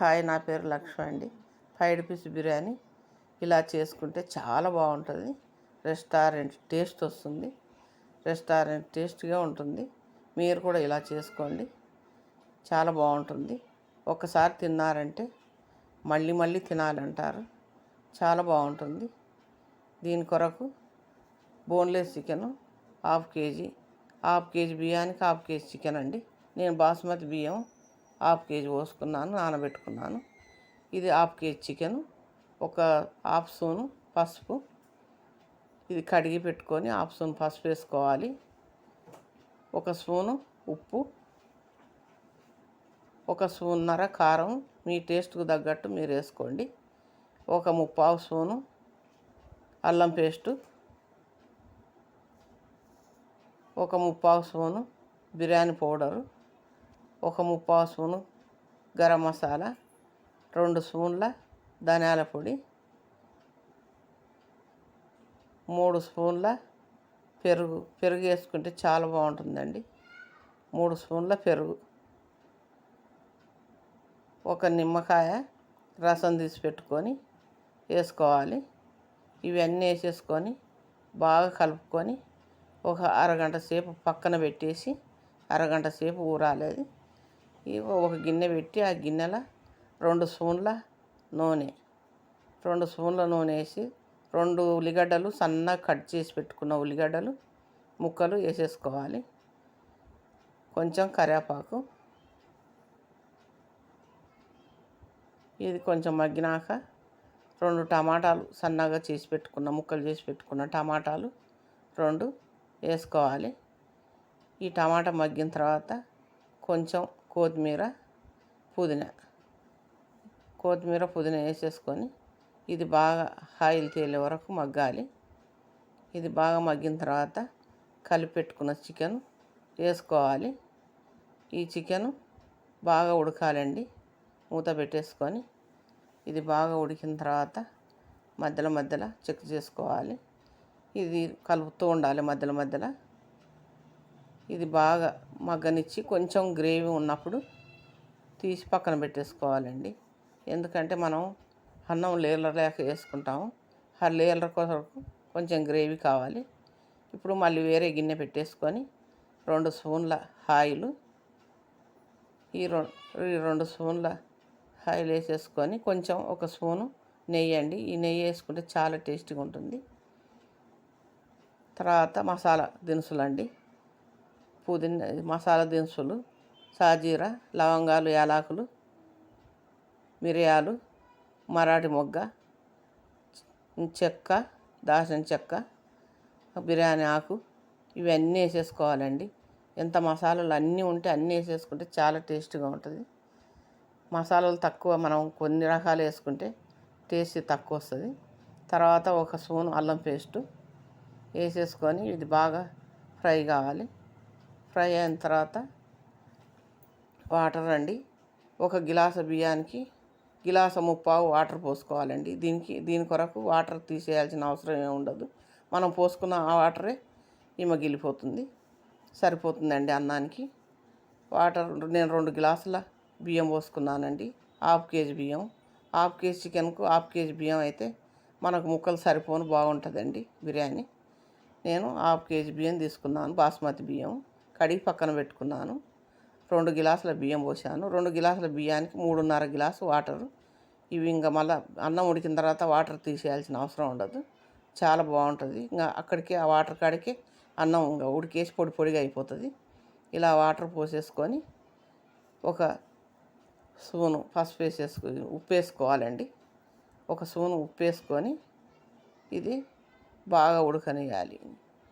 Hi నా పేరు లక్ష్మి అండి. ఫ్రైడ్ పీస్ బిర్యానీ ఇలా చేసుకుంటే చాలా బాగుంటుంది. రెస్టారెంట్ టేస్ట్ వస్తుంది. రెస్టారెంట్ టేస్ట్గా ఉంటుంది. మీరు కూడా ఇలా చేసుకోండి. చాలా బాగుంటుంది. ఒకసారి తిన్నారంటే మళ్ళీ మళ్ళీ తినాలంటారు. చాలా బాగుంటుంది. దీని కొరకు boneless chicken half KG half KG బియ్యానికి హాఫ్ కేజీ చికెన్ అండి. నేను బాస్మతి బియ్యం హాఫ్ కేజీ పోసుకున్నాను నానబెట్టుకున్నాను. ఇది హాఫ్ కేజీ చికెన్ ఒక హాఫ్ స్పూను పసుపు. ఇది కడిగి పెట్టుకొని హాఫ్ స్పూన్ పసుపు వేసుకోవాలి. ఒక స్పూను ఉప్పు ఒక స్పూన్నర కారం. మీ టేస్ట్కు తగ్గట్టు మీరు వేసుకోండి. ఒక ముప్పావు స్పూను అల్లం పేస్టు ఒక ముప్పావు స్పూను బిర్యానీ పౌడరు. ఒక ముప్పావు స్పూను గరం మసాలా రెండు స్పూన్ల ధనియాల పొడి మూడు స్పూన్ల పెరుగు పెరుగు వేసుకుంటే చాలా బాగుంటుందండి. మూడు స్పూన్ల పెరుగు ఒక నిమ్మకాయ రసం తీసి పెట్టుకొని వేసుకోవాలి. ఇవన్నీ వేసేసుకొని బాగా కలుపుకొని ఒక అరగంట సేపు పక్కన పెట్టేసి అరగంట సేపు ఊరాలి అది. ఒక గిన్నె పెట్టి ఆ గిన్నెలో రెండు స్పూన్ల నూనె. రెండు స్పూన్ల నూనె వేసి రెండు ఉల్లిగడ్డలు సన్నగా కట్ చేసి పెట్టుకున్న ఉల్లిగడ్డలు ముక్కలు వేసేసుకోవాలి. కొంచెం కరివేపాకు. ఇది కొంచెం మగ్గినాక రెండు టమాటాలు సన్నగా చేసి పెట్టుకున్న ముక్కలు చేసి పెట్టుకున్న టమాటాలు రెండు వేసుకోవాలి. ఈ టమాటా మగ్గిన తర్వాత కొంచెం కొత్తిమీర పుదీనా. కొత్తిమీర పుదీనా వేసేసుకొని ఇది బాగా ఆయిల్ తేలే వరకు మగ్గాలి. ఇది బాగా మగ్గిన తర్వాత కలిపి పెట్టుకున్న చికెన్ వేసుకోవాలి. ఈ చికెన్ బాగా ఉడకాలండి. మూత పెట్టేసుకొని ఇది బాగా ఉడికిన తర్వాత మధ్యలో మధ్యలో చెక్ చేసుకోవాలి. ఇది కలుపుతూ ఉండాలి మధ్యలో మధ్యలో. ఇది బాగా మగ్గనిచ్చి కొంచెం గ్రేవీ ఉన్నప్పుడు తీసి పక్కన పెట్టేసుకోవాలండి. ఎందుకంటే మనం అన్నం లేయర్ల లేక వేసుకుంటాము. ఆ లేయర్ల కొరకు కొంచెం గ్రేవీ కావాలి. ఇప్పుడు మళ్ళీ వేరే గిన్నె పెట్టేసుకొని రెండు స్పూన్ల ఆయిల్ ఈ ఈ రెండు స్పూన్ల ఆయిల్ వేసేసుకొని కొంచెం ఒక స్పూను నెయ్యి అండి. ఈ నెయ్యి వేసుకుంటే చాలా టేస్టీగా ఉంటుంది. తర్వాత మసాలా దినుసులు అండి పుదీనా మసాలా దినుసులు సాజీర లవంగాలు యాలకులు మిరియాలు మరాఠీ మొగ్గ చెక్క దాల్చిన చెక్క బిర్యానీ ఆకు ఇవన్నీ వేసేసుకోవాలండి. ఎంత మసాలాలు అన్నీ ఉంటే అన్నీ వేసేసుకుంటే చాలా టేస్ట్గా ఉంటుంది. మసాలాలు తక్కువ మనం కొన్ని రకాలు వేసుకుంటే టేస్ట్ తక్కువ వస్తుంది. తర్వాత ఒక స్పూన్ అల్లం పేస్టు వేసేసుకొని ఇది బాగా ఫ్రై కావాలి. ఫ్రై అయిన తర్వాత వాటర్ అండి. ఒక గిలాస బియ్యానికి గిలాస ముప్పావు వాటర్ పోసుకోవాలండి. దీనికి దీని కొరకు వాటర్ తీసేయాల్సిన అవసరం ఏమి ఉండదు. మనం పోసుకున్న ఆ వాటరే ఇమగిలిపోతుంది సరిపోతుందండి అన్నానికి. వాటర్ నేను రెండు గ్లాసుల బియ్యం పోసుకున్నానండి. హాఫ్ కేజీ బియ్యం. హాఫ్ కేజీ చికెన్కు హాఫ్ కేజీ బియ్యం అయితే మనకు ముక్కలు సరిపోను బాగుంటుందండి బిర్యానీ. నేను హాఫ్ కేజీ బియ్యం తీసుకున్నాను బాస్మతి బియ్యం. కడిగి పక్కన పెట్టుకున్నాను. రెండు గిలాసుల బియ్యం పోసాను. రెండు గిలాసుల బియ్యానికి మూడున్నర గిలాసు వాటర్. ఇవి ఇంకా మళ్ళీ అన్నం ఉడికిన తర్వాత వాటర్ తీసేయాల్సిన అవసరం ఉండదు. చాలా బాగుంటుంది. ఇంకా అక్కడికి ఆ వాటర్ కాడికి అన్నం ఇంకా ఉడికేసి పొడి పొడిగా అయిపోతుంది. ఇలా వాటర్ పోసేసుకొని ఒక స్పూను పసుపు వేసేసుకు ఉప్పు వేసుకోవాలండి. ఒక స్పూను ఉప్పు వేసుకొని ఇది బాగా ఉడకనియాలి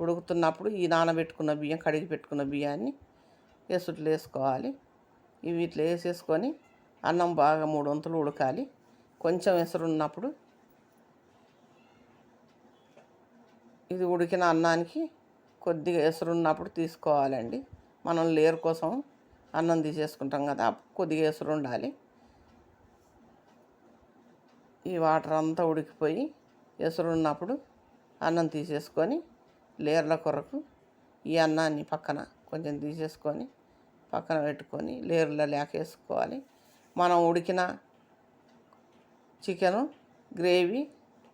ఉడుకుతున్నప్పుడు ఈ నానబెట్టుకున్న బియ్యం కడిగి పెట్టుకున్న బియ్యాన్ని ఎసుట్లు వేసుకోవాలి. ఇవి ఇట్లా వేసేసుకొని అన్నం బాగా మూడు వంతులు ఉడకాలి. కొంచెం ఎసురున్నప్పుడు ఇది ఉడికిన అన్నానికి కొద్దిగా ఎసురున్నప్పుడు తీసుకోవాలండి. మనం లేరు కోసం అన్నం తీసేసుకుంటాం కదా కొద్దిగా ఎసురు ఉండాలి. ఈ వాటర్ అంతా ఉడికిపోయి ఎసురున్నప్పుడు అన్నం తీసేసుకొని లేర్ల కొరకు ఈ అన్నాన్ని పక్కన కొంచెం తీసేసుకొని పక్కన పెట్టుకొని లేర్ల లేకేసుకోవాలి. మనం ఉడికిన చికెను గ్రేవీ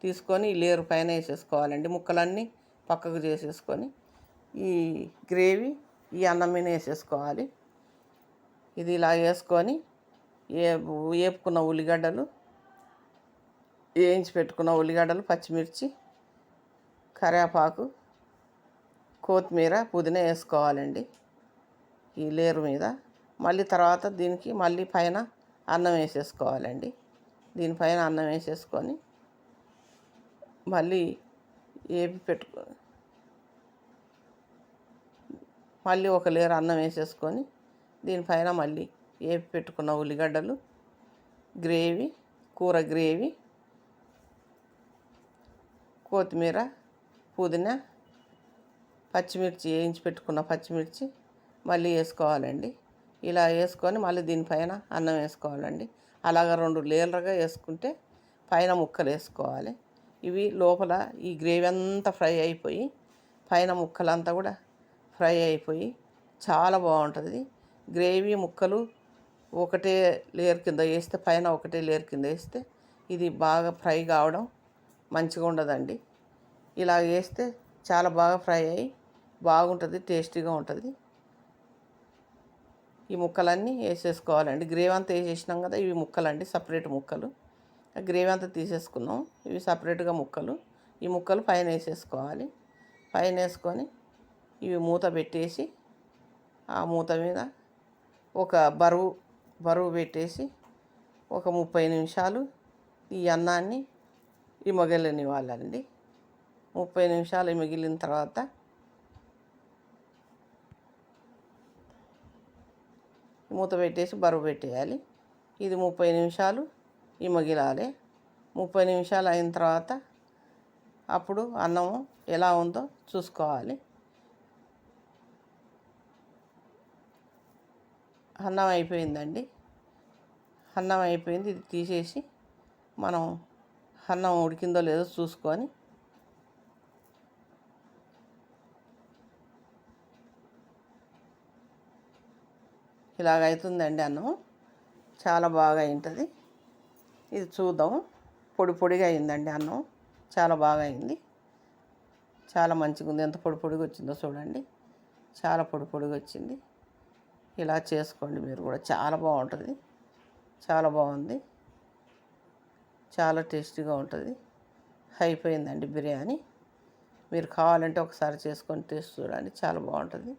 తీసుకొని ఈ లేరు పైన వేసేసుకోవాలండి. ముక్కలన్నీ పక్కకు చేసేసుకొని ఈ గ్రేవీ ఈ అన్నం మీద వేసేసుకోవాలి. ఇది ఇలా వేసుకొని ఏ వేపుకున్న ఉల్లిగడ్డలు వేయించి పెట్టుకున్న ఉల్లిగడ్డలు పచ్చిమిర్చి కరివేపాకు కొత్తిమీర పుదీనా వేసుకోవాలండి. ఈ లేరు మీద. మళ్ళీ తర్వాత దీనికి మళ్ళీ పైన అన్నం వేసేసుకోవాలండి. దీనిపైన అన్నం వేసేసుకొని మళ్ళీ ఏపి పెట్టుకో మళ్ళీ ఒక లేరు అన్నం వేసేసుకొని దీనిపైన మళ్ళీ ఏపి పెట్టుకున్న ఉల్లిగడ్డలు గ్రేవీ కూర గ్రేవీ కొత్తిమీర పుదీనా పచ్చిమిర్చి వేయించి పెట్టుకున్న పచ్చిమిర్చి మళ్ళీ వేసుకోవాలండి. ఇలా వేసుకొని మళ్ళీ దీనిపైన అన్నం వేసుకోవాలండి. అలాగ రెండు లేయర్లుగా వేసుకుంటే పైన ముక్కలు వేసుకోవాలి. ఇవి లోపల ఈ గ్రేవీ అంతా ఫ్రై అయిపోయి పైన ముక్కలంతా కూడా ఫ్రై అయిపోయి చాలా బాగుంటుంది. గ్రేవీ ముక్కలు ఒకటే లేయర్ కింద వేస్తే పైన ఒకటే లేయర్ కింద వేస్తే ఇది బాగా ఫ్రై కావడం మంచిగా ఉండదండి. ఇలా వేస్తే చాలా బాగా ఫ్రై అయ్యి బాగుంటుంది టేస్టీగా ఉంటుంది. ఈ ముక్కలన్నీ వేసేసుకోవాలండి. గ్రేవీ అంతా వేసేసినాం కదా ఇవి ముక్కలండి సపరేట్ ముక్కలు. గ్రేవీ అంతా తీసేసుకున్నాం. ఇవి సపరేట్గా ముక్కలు. ఈ ముక్కలు పైన వేసేసుకోవాలి. పైన వేసుకొని ఇవి మూత పెట్టేసి ఆ మూత మీద ఒక బరువు బరువు పెట్టేసి ఒక ముప్పై నిమిషాలు ఈ అన్నాన్ని ఈ ముప్పై నిమిషాలు మిగిలిన తర్వాత మూత పెట్టేసి బరువు పెట్టేయాలి. ఇది ముప్పై నిమిషాలు ఇమగిలాలి. ముప్పై నిమిషాలు అయిన తర్వాత అప్పుడు అన్నము ఎలా ఉందో చూసుకోవాలి. అన్నం అయిపోయిందండి. అన్నం అయిపోయింది. ఇది తీసేసి మనం అన్నం ఉడికిందో లేదో చూసుకొని ఇలాగ అవుతుందండి అన్నం. చాలా బాగా అయింటుంది ఇది చూద్దాం. పొడి పొడిగా అయిందండి అన్నం. చాలా బాగా అయింది చాలా మంచిగా ఉంది ఎంత పొడి పొడిగా వచ్చిందో చూడండి. చాలా పొడి పొడిగా వచ్చింది ఇలా చేసుకోండి మీరు కూడా. చాలా బాగుంటుంది. చాలా బాగుంది. చాలా టేస్టీగా ఉంటుంది. అయిపోయిందండి బిర్యానీ. మీరు కావాలంటే ఒకసారి చేసుకొని టేస్ట్ చూడండి. చాలా బాగుంటుంది.